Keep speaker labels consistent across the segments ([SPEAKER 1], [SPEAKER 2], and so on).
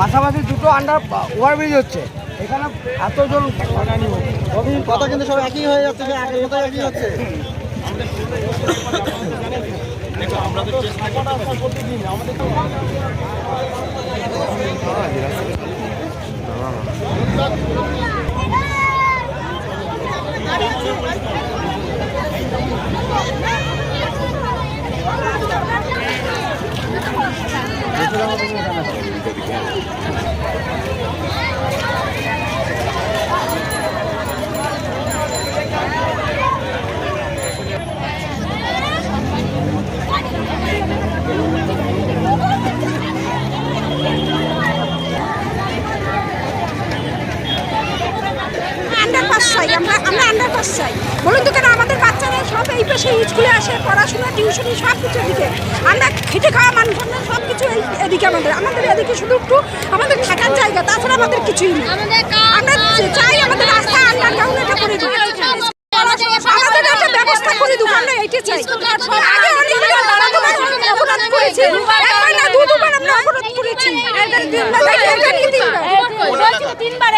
[SPEAKER 1] পাশাপাশি দুটো under overbridge হচ্ছে। এখানে এতজন
[SPEAKER 2] কথা কিন্তু সব একই হয়ে যাচ্ছে আগের মতো একই হচ্ছে।
[SPEAKER 3] আন্ডার চাই আমরা আমরা আন্ডার পাস চাই। বলুন তো কেন আমাদের বাচ্চারা সব এই পাশে স্কুলে আসে পড়াশোনা টিউশনি সব কিছু এদিকে আমরা খেটে খাওয়া মানুষ আমরা সব কিছু এই এদিকে আমাদের। আমাদের এদিকে শুধু একটু আমাদের থাকার জায়গা তাছাড়া আমাদের কিছুই নেই। আমরা চাই আমাদের রাস্তা আন্ডার গ্রাউন্ড এটা করে দিই। আমাদের একটা ব্যবস্থা করে দিই আমরা এইটা চাই। আগে অনেকগুলো অপরাধ অপরাধ করেছি। একবার না দু দুবার আমরা অপরাধ করেছি। এটা তিনবার তিনবার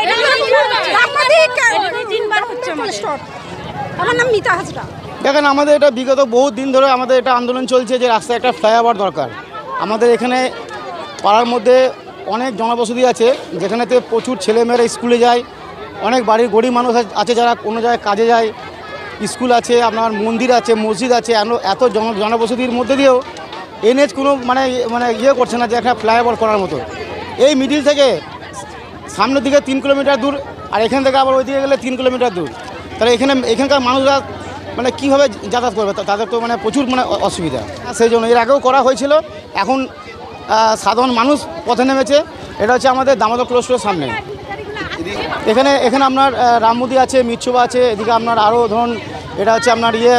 [SPEAKER 3] আমার নাম মিতা হাজরা।
[SPEAKER 2] দেখেন, আমাদের এটা বিগত বহু দিন ধরে আমাদের এটা আন্দোলন চলছে যে রাস্তায় একটা ফ্লাইওভার দরকার। আমাদের এখানে পাড়ার মধ্যে অনেক জনবসতি আছে, যেখানেতে প্রচুর ছেলেমেয়েরা স্কুলে যায়, অনেক বাড়ির গরিব মানুষ আছে যারা কোনো জায়গায় কাজে যায়। স্কুল আছে, আপনার মন্দির আছে, মসজিদ আছে এত জন জনবসতির মধ্যে দিয়েও এনএচ কোনো মানে মানে ইয়ে করছে না যে একটা ফ্লাইওভার করার মতো। এই মিডিল থেকে সামনের দিকে তিন কিলোমিটার দূর, আর এখান থেকে আবার ওই দিকে গেলে তিন কিলোমিটার দূর। তাহলে এখানে এখানকার মানুষরা মানে কীভাবে যাতায়াত করবে? তা- তাদের তো মানে প্রচুর মানে অসুবিধা। সেই জন্য এর আগেও করা হয়েছিল। এখন সাধারণ মানুষ পথে নেমেছে। এটা হচ্ছে আমাদের দামোদর ক্লোস্টোর সামনে। এখানে এখানে আপনার রামমুদি আছে মিচ্ছুবা আছে এদিকে আপনার আরও ধরুন এটা হচ্ছে আপনার ইয়ে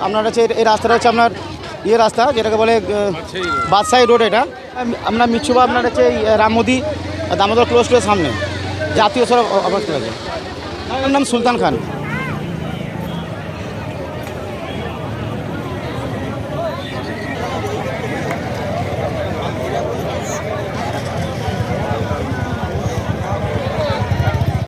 [SPEAKER 2] আপনার হচ্ছে এই রাস্তাটা হচ্ছে আপনার ইয়ে রাস্তা যেটাকে বলে বাদশাহী রোড। এটা। আপনার মিচ্ছুবা আপনার হচ্ছে রামমুদি দামোদর ক্লোস্টোর সামনে। জাতীয় সড়ক অবস্থা আছে আমার নাম সুলতান খান।